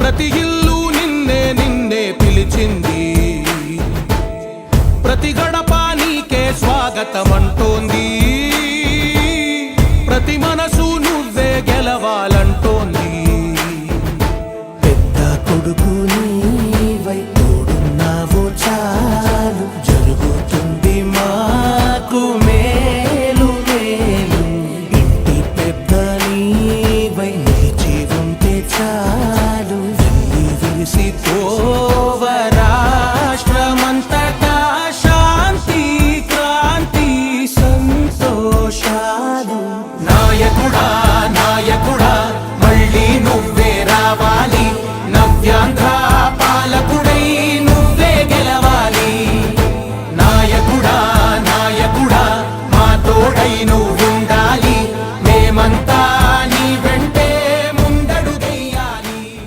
ప్రతి ఇల్లు నిన్నే నిన్నే పిలిచింది. ప్రతి గడప నీకే స్వాగతం అంటోంది ప్రతి మనసు నువ్వే గెలవాలంటోంది. పెద్ద కొడుకు నీవై చాలు. మాకు మేలు మేలు. పెద్ద కాదు. నాయకుడా